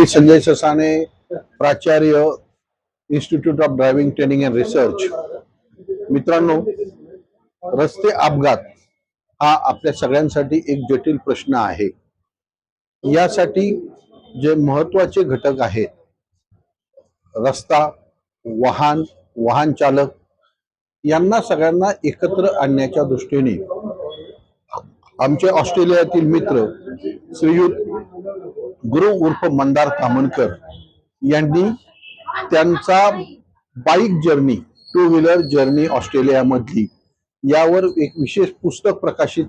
मी संजय ससाने प्राचार्य institute of driving training and research मित्रांनो रस्ते अपघात हा आपल्या सगळ्यांसाठी एक जटिल प्रश्न आहे. यासाठी जे महत्त्वाचे घटक आहेत रस्ता वाहन वाहन चालक यांना सगळ्यांना एकत्र आणण्याच्या दृष्टीने आमचे ऑस्ट्रेलियातील मित्र श्रीयुत गुरु उर्फ मंदार तामणकर यांनी त्यांचा bike journey two wheeler journey ऑस्ट्रेलियामधली यावर एक विशेष पुस्तक प्रकाशित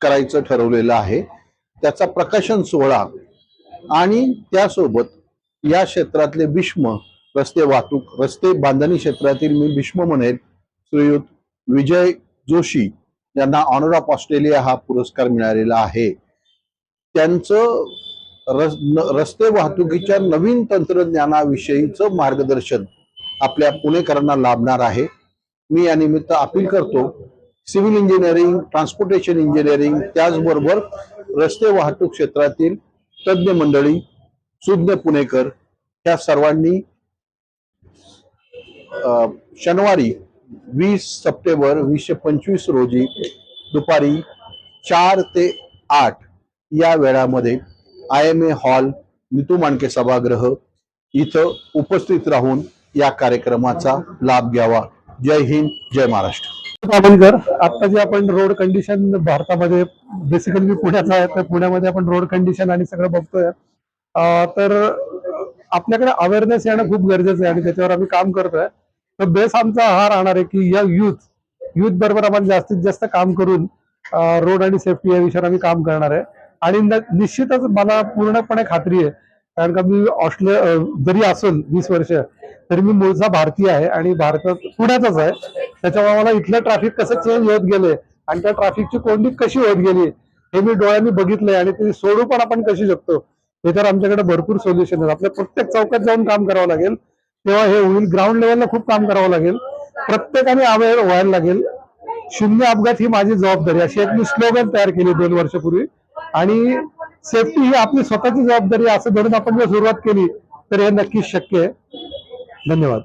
करायचं ठरवलेलं आहे. त्याचा प्रकाशन सोहळा आणि त्यासोबत या क्षेत्रातले भीष्म रस्ते वाहतूक रस्ते बांधणी क्षेत्रातील मी भीष्म म्हणेल श्रीयुत विजय जोशी यांना ऑनर ऑफ ऑस्ट्रेलिया हा पुरस्कार मिळालेला आहे. त्यांचं रस न- रस्ते वाहतुकीच्या नवीन तंत्रज्ञानाविषयीचं मार्गदर्शन आपल्या पुणेकरांना लाभणार आहे. मी या निमित्त अपील करतो सिव्हिल इंजिनिअरिंग ट्रान्सपोर्टेशन इंजिनिअरिंग त्याचबरोबर रस्ते वाहतूक क्षेत्रातील तज्ज्ञ मंडळी सुज्ञ पुणेकर ह्या सर्वांनी शनिवारी वीस सप्टेंबर वीसशे पंचवीस रोजी दुपारी चार ते आठ या वेळामध्ये I M A hall Nitu Mandke सभागृह इथं उपस्थित राहून या कार्यक्रमाचा लाभ घ्यावा. जय हिंद जय महाराष्ट्र. दाभोलकर आता जे आपण रोड कंडिशन भारतामध्ये बेसिकली मी पुण्याचा आहे तर पुण्यामध्ये आपण रोड कंडिशन आणि सगळं बघतोय. तर आपल्याकडे अवेअरनेस येणं खूप गरजेचं आहे आणि त्याच्यावर आम्ही काम करतोय. तर बेस आमचा हा राहणार आहे की या युथ युथ बरोबर आपण जास्तीत जास्त काम करून रोड आणि सेफ्टी या विषयावर आम्ही काम करणार आहे. आणि निश्चितच मला पूर्णपणे खात्री आहे. कारण का मी ऑस्ट्रेलिया जरी असेल वीस वर्ष तरी मी मूळचा भारतीय आहे आणि भारतात पुण्याचाच आहे. त्याच्यामुळे मला इथलं ट्रॅफिक कसं चेंज होत गेले आणि त्या ट्रॅफिकची कोंडी कशी होत गेली हे मी डोळ्यांनी बघितलंय आणि ते सोडू पण आपण कशी शकतो त्याच्यावर आमच्याकडे भरपूर सोल्युशन आहेत. आपल्या प्रत्येक चौकात जाऊन काम करावं लागेल. तेव्हा हे होईल. ग्राउंड लेवलला खूप काम करावं लागेल. प्रत्येकाने अवेअर व्हायला लागेल. शून्य अपघात ही माझी जबाबदारी अशी एक मी स्लोगन तयार केली दोन वर्षापूर्वी. आणि सेफ्टी ही आपली स्वतःची जबाबदारी असं धरून आपण जर सुरुवात केली तर हे नक्कीच शक्य आहे. धन्यवाद.